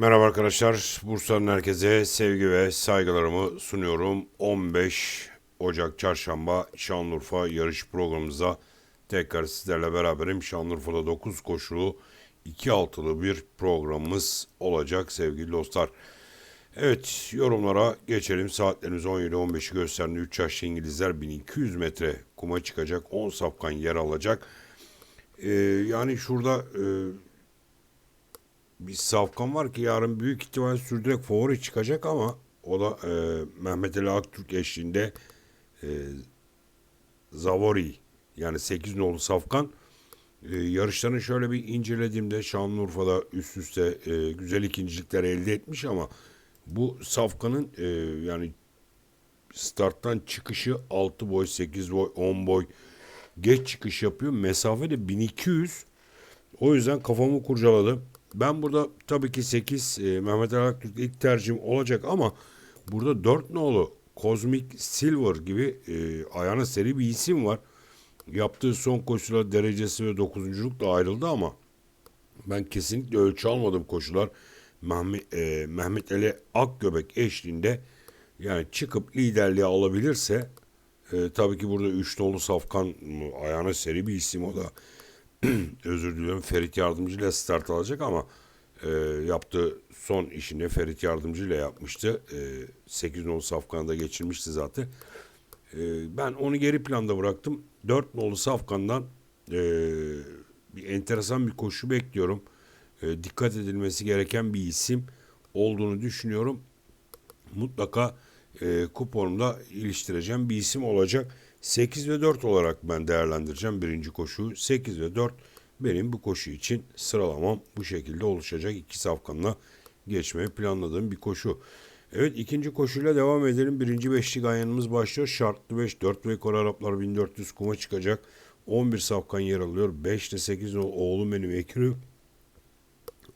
Merhaba arkadaşlar. Bursa'nın herkese sevgi ve saygılarımı sunuyorum. 15 Ocak Çarşamba Şanlıurfa yarış programımıza tekrar sizlerle beraberim. Şanlıurfa'da 9 koşulu 2 altılı bir programımız olacak sevgili dostlar. Evet yorumlara geçelim. Saatlerimiz 17-15'i gösterdi. 3 yaşlı İngilizler 1200 metre kuma çıkacak. 10 safkan yer alacak. Ee, yani şurada e, bir safkan var ki yarın büyük ihtimal sürdürek favori çıkacak ama o da e, Mehmet Ali Aktürk eşliğinde e, Zavori yani 8 nolu safkan e, yarışlarını şöyle bir incelediğimde Şanlıurfa'da üst üste e, güzel ikincilikler elde etmiş ama bu safkanın e, yani starttan çıkışı 6 boy, 8 boy, 10 boy geç çıkış yapıyor. Mesafe de 1200. O yüzden kafamı kurcaladım. Ben burada tabii ki 8 e, Mehmet Ali Aktürk ilk tercihim olacak ama burada 4 nolu Cosmic Silver gibi e, ayağına seri bir isim var. Yaptığı son koşular derecesi ve dokuzunculukla ayrıldı ama ben kesinlikle ölçü almadım koşular. Mehmet, e, Mehmet Ali Akgöbek eşliğinde yani çıkıp liderliği alabilirse e, tabii ki burada 3 nolu Safkan ayağına seri bir isim o da özür diliyorum Ferit Yardımcı ile start alacak ama e, yaptığı son işini Ferit Yardımcı ile yapmıştı. E, 8 nolu Safkan'da geçirmişti zaten. E, ben onu geri planda bıraktım. 4 nolu Safkan'dan e, bir enteresan bir koşu bekliyorum. E, dikkat edilmesi gereken bir isim olduğunu düşünüyorum. Mutlaka e, kuponumda iliştireceğim bir isim olacak. 8 ve 4 olarak ben değerlendireceğim birinci koşuyu. 8 ve 4 benim bu koşu için sıralamam bu şekilde oluşacak. iki safkanla geçmeyi planladığım bir koşu. Evet ikinci koşuyla devam edelim. Birinci beşli ganyanımız başlıyor. Şartlı 5, 4 ve Kore Araplar 1400 kuma çıkacak. 11 safkan yer alıyor. 5 ile 8 oğlum benim Ekürü.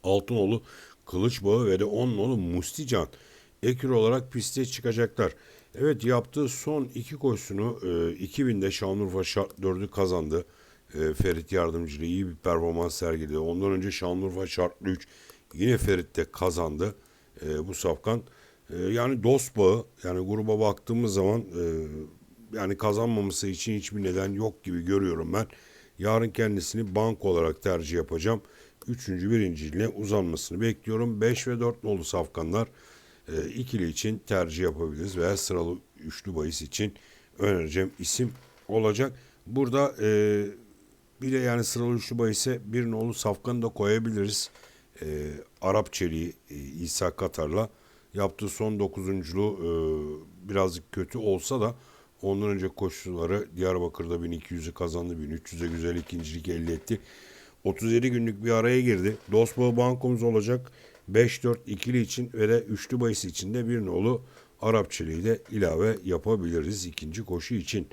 Altınoğlu Kılıçbağı ve de 10 nolu Mustican. Ekür olarak piste çıkacaklar. Evet yaptığı son iki koşusunu e, 2000'de Şanlıurfa Şart 4'ü kazandı. E, Ferit Yardımcı'yla iyi bir performans sergiledi. Ondan önce Şanlıurfa Şartlı 3 yine Ferit'te kazandı e, bu safkan. E, yani dost bağı yani gruba baktığımız zaman e, yani kazanmaması için hiçbir neden yok gibi görüyorum ben. Yarın kendisini bank olarak tercih yapacağım. Üçüncü birinciliğine uzanmasını bekliyorum. 5 ve 4 nolu safkanlar e, ikili için tercih yapabiliriz veya sıralı üçlü bahis için önereceğim isim olacak. Burada e, bir de yani sıralı üçlü bahise bir nolu safkanı da koyabiliriz. E, Arap Çeliği e, İsa Katar'la yaptığı son dokuzunculuğu e, birazcık kötü olsa da ondan önce koşuları Diyarbakır'da 1200'ü kazandı. 1300'e güzel ikincilik elde etti. 37 günlük bir araya girdi. Dostbağı bankomuz olacak. 5-4 ikili için ve de üçlü bahis için de bir nolu Arapçılığı de ilave yapabiliriz ikinci koşu için.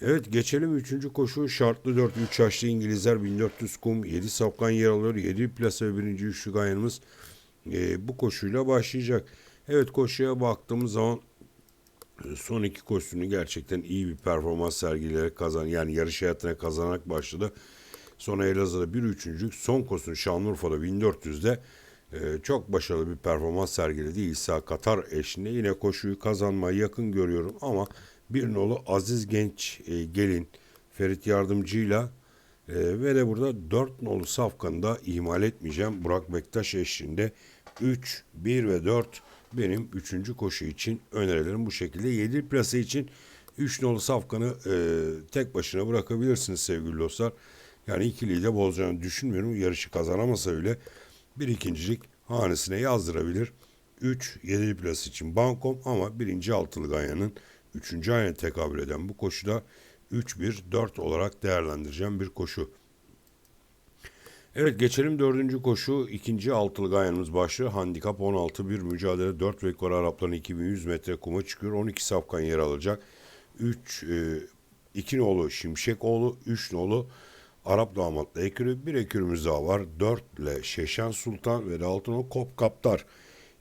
Evet geçelim üçüncü koşu şartlı 4 3 yaşlı İngilizler 1400 kum 7 safkan yer alıyor 7 plase ve birinci üçlü ganyanımız e, bu koşuyla başlayacak. Evet koşuya baktığımız zaman e, son iki koşusunu gerçekten iyi bir performans sergileyerek kazan yani yarış hayatına kazanarak başladı. Sonra Elazığ'da bir üçüncülük son koşusunu Şanlıurfa'da 1400'de ee, çok başarılı bir performans sergiledi İsa Katar eşliğinde. Yine koşuyu kazanmayı yakın görüyorum ama bir nolu Aziz Genç e, Gelin Ferit Yardımcı'yla e, ve de burada dört nolu safkanı da ihmal etmeyeceğim. Burak Bektaş eşliğinde 3, 1 ve 4 benim üçüncü koşu için önerilerim bu şekilde. 7 plase için 3 nolu safkanı e, tek başına bırakabilirsiniz sevgili dostlar. Yani ikiliyi de bozacağını düşünmüyorum. Yarışı kazanamasa bile bir ikincilik hanesine yazdırabilir. 3 7 plas için bankom ama birinci altılı ganyanın 3. ayına tekabül eden bu koşuda 3-1-4 olarak değerlendireceğim bir koşu. Evet geçelim dördüncü koşu. ikinci altılı ganyanımız başlıyor. Handikap 16 bir mücadele 4 ve Kore Arapların 2100 metre kuma çıkıyor. 12 safkan yer alacak. 3 e, 2 nolu Şimşekoğlu, 3 nolu Arap damatlı ekürü bir ekürümüz daha var. 4 ile Şeşen Sultan ve Altınok Kopkaptar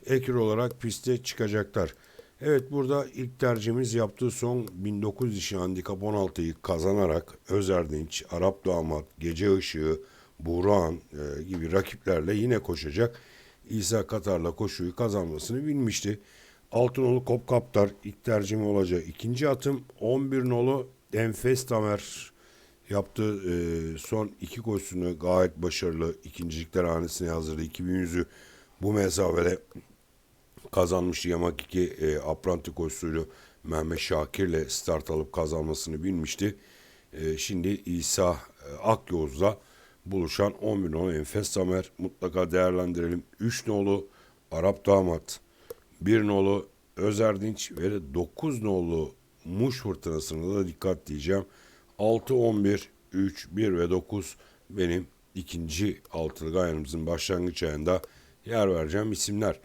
ekür olarak piste çıkacaklar. Evet burada ilk tercihimiz yaptığı son 1900 işi handikap 16'yı kazanarak Özerdinç, Arap Damat, Gece Işığı, Buran e, gibi rakiplerle yine koşacak. İsa Katar'la koşuyu kazanmasını bilmişti. Altınoğlu Kop Kaptar ilk tercihim olacak. İkinci atım 11 nolu Enfes Tamer yaptı. Ee, son iki koşusunu gayet başarılı. İkincilikler hanesine hazırdı. 2100'ü bu mesafede kazanmıştı. Yamak 2 e, apranti koşusuyla Mehmet Şakir'le start alıp kazanmasını bilmişti. E, şimdi İsa e, Akyoz'la buluşan 11 nolu Enfes Tamer mutlaka değerlendirelim. 3 nolu Arap Damat, 1 nolu Özerdinç ve de 9 nolu Muş Fırtınası'na da dikkat diyeceğim. 6, 11, 3, 1 ve 9 benim ikinci altılı ayağımızın başlangıç ayında yer vereceğim isimler.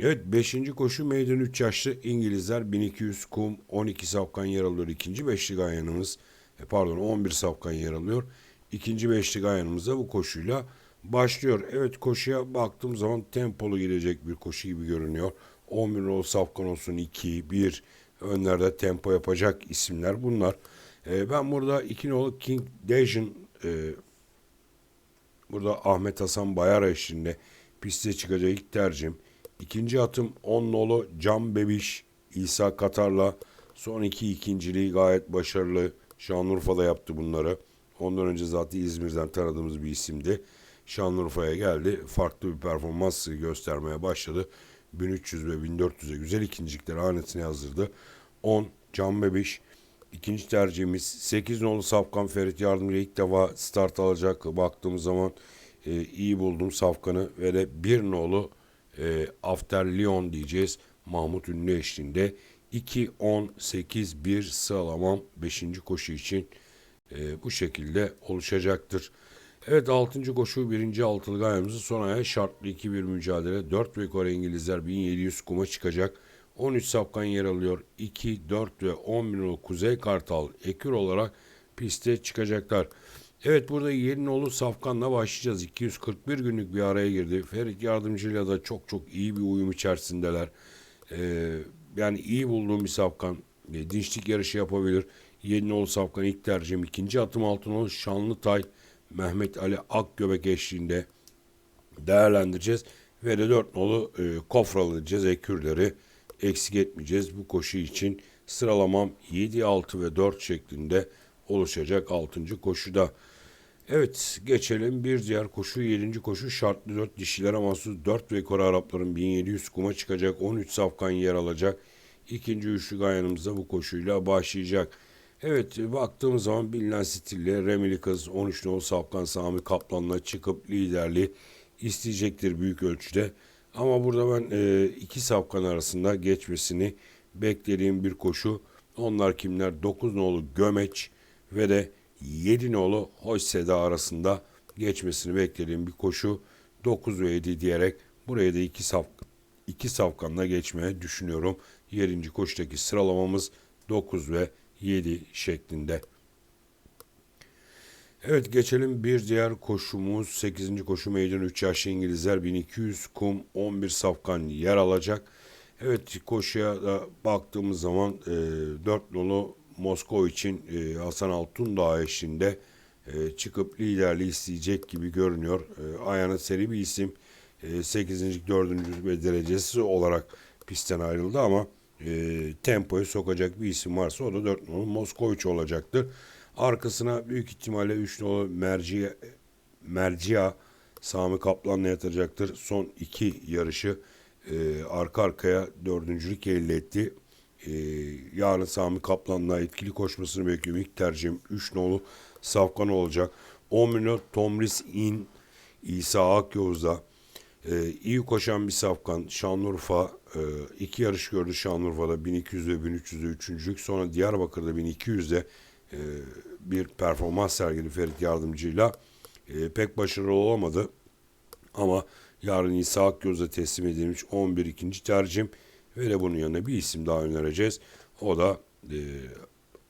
Evet 5. koşu meydan 3 yaşlı İngilizler 1200 kum 12 safkan yer alıyor. İkinci beşli gayanımız e, pardon 11 safkan yer alıyor. İkinci beşli gayanımız da bu koşuyla başlıyor. Evet koşuya baktığım zaman tempolu gidecek bir koşu gibi görünüyor. 11 nolu safkan olsun 2, 1 önlerde tempo yapacak isimler bunlar. E, ben burada 2 nolu King Dejan e, burada Ahmet Hasan Bayar eşliğinde piste çıkacak ilk tercihim. İkinci atım 10 nolu Cam Bebiş İsa Katar'la son iki ikinciliği gayet başarılı. Şanlıurfa'da yaptı bunları. Ondan önce zaten İzmir'den tanıdığımız bir isimdi. Şanlıurfa'ya geldi. Farklı bir performans göstermeye başladı. 1300 ve 1400'e güzel ikincilikler hanesine yazdırdı. 10 Can Bebiş. İkinci tercihimiz 8 nolu Safkan Ferit yardımıyla ilk defa start alacak. Baktığımız zaman e, iyi buldum Safkan'ı ve de 1 nolu e, After Lyon diyeceğiz. Mahmut Ünlü eşliğinde 2, 10, 8, 1 sıralamam 5. koşu için e, bu şekilde oluşacaktır. Evet 6. koşu 1. altılı gayemizin son ayağı şartlı 2-1 mücadele. 4 ve Kore İngilizler 1700 kuma çıkacak. 13 safkan yer alıyor. 2, 4 ve 10 bin Kuzey Kartal ekür olarak piste çıkacaklar. Evet burada Yeninoğlu Safkan'la başlayacağız. 241 günlük bir araya girdi. Ferit Yardımcı'yla da çok çok iyi bir uyum içerisindeler. Ee, yani iyi bulduğum bir Safkan. E, dinçlik yarışı yapabilir. Yeninoğlu Safkan ilk tercihim. ikinci atım Altınoğlu Şanlıtay Mehmet Ali Akgöbek eşliğinde değerlendireceğiz. Ve de dört nolu e, kofralayacağız. Eksik etmeyeceğiz bu koşu için. Sıralamam 7, 6 ve 4 şeklinde oluşacak 6. koşuda. Evet geçelim bir diğer koşu 7. koşu şartlı 4 dişilere mahsus 4 rekor Arapların 1700 kuma çıkacak 13 safkan yer alacak. İkinci üçlü gayanımızda bu koşuyla başlayacak. Evet baktığımız zaman bilinen stille Remili Kız 13 nol Safkan Sami Kaplan'la çıkıp liderliği isteyecektir büyük ölçüde. Ama burada ben e, iki Safkan arasında geçmesini beklediğim bir koşu. Onlar kimler? 9 nolu Gömeç ve de 7 nolu Hoşseda arasında geçmesini beklediğim bir koşu. 9 ve 7 diyerek buraya da iki, saf, iki safkanla geçmeye düşünüyorum. 7. koşudaki sıralamamız 9 ve 7 şeklinde. Evet geçelim bir diğer koşumuz 8. koşu meydan 3 yaşlı İngilizler 1200 kum 11 safkan yer alacak. Evet koşuya da baktığımız zaman e, 4 nolu Moskova için e, Hasan Altundağ eşliğinde e, çıkıp liderliği isteyecek gibi görünüyor. E, ayağına seri bir isim. E, 8. 4. ve derecesi olarak pistten ayrıldı ama e, tempoyu sokacak bir isim varsa o da 4 nolu Moskoviç olacaktır. Arkasına büyük ihtimalle 3 nolu Mercia, Mercia Sami Kaplan'la yatacaktır. Son iki yarışı e, arka arkaya dördüncülük elde etti. E, yarın Sami Kaplan'la etkili koşmasını bekliyorum. İlk tercihim 3 nolu Safkan olacak. 10 milyon Tomris In İsa Akyoz'da e, iyi koşan bir Safkan Şanlıurfa e, iki yarış gördü Şanlıurfa'da 1200'de 1300'de üçüncülük sonra Diyarbakır'da 1200'de e, bir performans sergiledi Ferit Yardımcı'yla. E, pek başarılı olamadı ama yarın İsa Akgöz'e teslim edilmiş 11 ikinci tercihim ve de bunun yanına bir isim daha önereceğiz. O da e,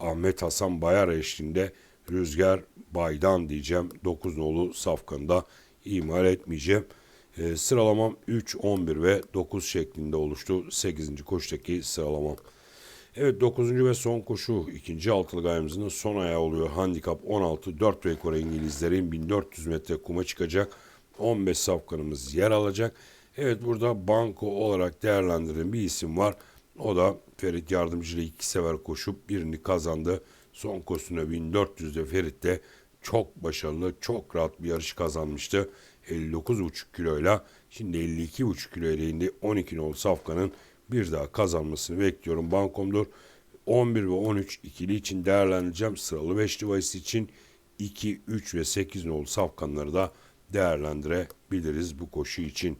Ahmet Hasan Bayar eşliğinde Rüzgar Baydan diyeceğim. 9 nolu safkanında ihmal etmeyeceğim. E, sıralamam 3, 11 ve 9 şeklinde oluştu. 8. koştaki sıralamam. Evet 9. ve son koşu ikinci altılı gayemizin son ayağı oluyor. Handikap 16 4 rekor İngilizlerin 1400 metre kuma çıkacak. 15 safkanımız yer alacak. Evet burada banko olarak değerlendiren bir isim var. O da Ferit Yardımcı ile iki sefer koşup birini kazandı. Son koşusunda 1400'de Ferit de çok başarılı, çok rahat bir yarış kazanmıştı. 59,5 kiloyla şimdi 52,5 kiloya indi. 12 nolu Safkan'ın bir daha kazanmasını bekliyorum. Bankomdur 11 ve 13 ikili için değerlendireceğim. Sıralı 5 bahis için 2, 3 ve 8 nolu safkanları da değerlendirebiliriz bu koşu için.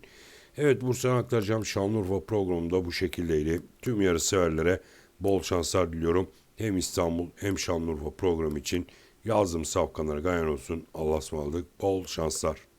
Evet Bursa'dan aktaracağım Şanlıurfa programında bu şekildeydi. Tüm yarış severlere bol şanslar diliyorum. Hem İstanbul hem Şanlıurfa programı için yazdım safkanlara gayen olsun. Allah'a ısmarladık. Bol şanslar.